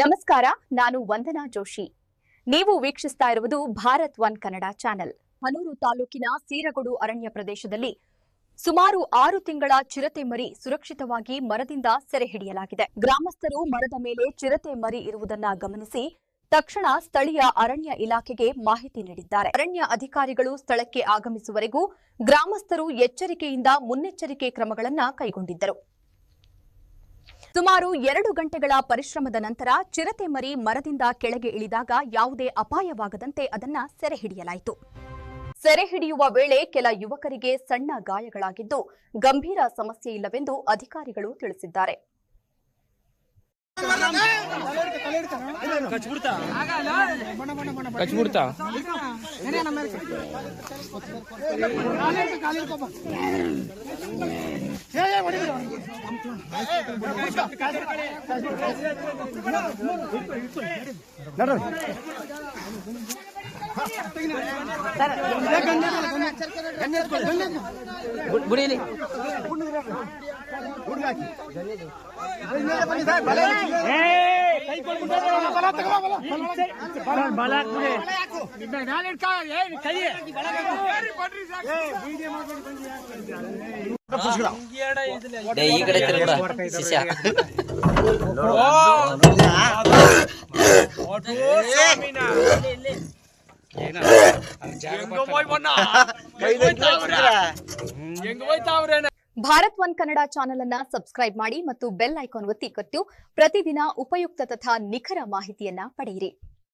ನಮಸ್ಕಾರ, ನಾನು ವಂದನಾ ಜೋಶಿ. ನೀವು ವೀಕ್ಷಿಸ್ತಾ ಇರುವುದು ಭಾರತ್ ಒನ್ ಕನ್ನಡ ಚಾನೆಲ್. ಹನೂರು ತಾಲೂಕಿನ ಸೀರಗೊಡು ಅರಣ್ಯ ಪ್ರದೇಶದಲ್ಲಿ ಸುಮಾರು ಆರು ತಿಂಗಳ ಚಿರತೆ ಮರಿ ಸುರಕ್ಷಿತವಾಗಿ ಮರದಿಂದ ಸೆರೆ ಹಿಡಿಯಲಾಗಿದೆ. ಗ್ರಾಮಸ್ಥರು ಮರದ ಮೇಲೆ ಚಿರತೆ ಮರಿ ಇರುವುದನ್ನ ಗಮನಿಸಿ ತಕ್ಷಣ ಸ್ಥಳೀಯ ಅರಣ್ಯ ಇಲಾಖೆಗೆ ಮಾಹಿತಿ ನೀಡಿದ್ದಾರೆ. ಅರಣ್ಯ ಅಧಿಕಾರಿಗಳು ಸ್ಥಳಕ್ಕೆ ಆಗಮಿಸುವವರೆಗೂ ಗ್ರಾಮಸ್ಥರು ಎಚ್ಚರಿಕೆಯಿಂದ ಮುನ್ನೆಚ್ಚರಿಕೆ ಕ್ರಮಗಳನ್ನು ಕೈಗೊಂಡಿದ್ದರು. ಸುಮಾರು ಎರಡು ಗಂಟೆಗಳ ಪರಿಶ್ರಮದ ನಂತರ ಚಿರತೆ ಮರಿ ಮರದಿಂದ ಕೆಳಗೆ ಇಳಿದಾಗ ಯಾವುದೇ ಅಪಾಯವಾಗದಂತೆ ಅದನ್ನ ಸೆರೆ ಹಿಡಿಯಲಾಯಿತು. ಸೆರೆ ಹಿಡಿಯುವ ವೇಳೆ ಕೆಲ ಯುವಕರಿಗೆ ಸಣ್ಣ ಗಾಯಗಳಾಗಿದ್ದು ಗಂಭೀರ ಸಮಸ್ಯೆ ಇಲ್ಲವೆಂದು ಅಧಿಕಾರಿಗಳು ತಿಳಿಸಿದ್ದಾರೆ. ಕಚ್ಬಿಡ್ತಾ ಬುಡೀಲಿ ಡೇ ಈ ಕಡೆ ಶಿಷ್ಯ. ಭಾರತ್ ಒನ್ ಕನ್ನಡ ಚಾನೆಲ್ ಅನ್ನ ಸಬ್ಸ್ಕ್ರೈಬ್ ಮಾಡಿ ಮತ್ತು ಬೆಲ್ ಐಕಾನ್ ಒತ್ತಿ ಕೊಟ್ಟು ಪ್ರತಿದಿನ ಉಪಯುಕ್ತ ತಥಾ ನಿಖರ ಮಾಹಿತಿಯನ್ನ ಪಡೆಯಿರಿ.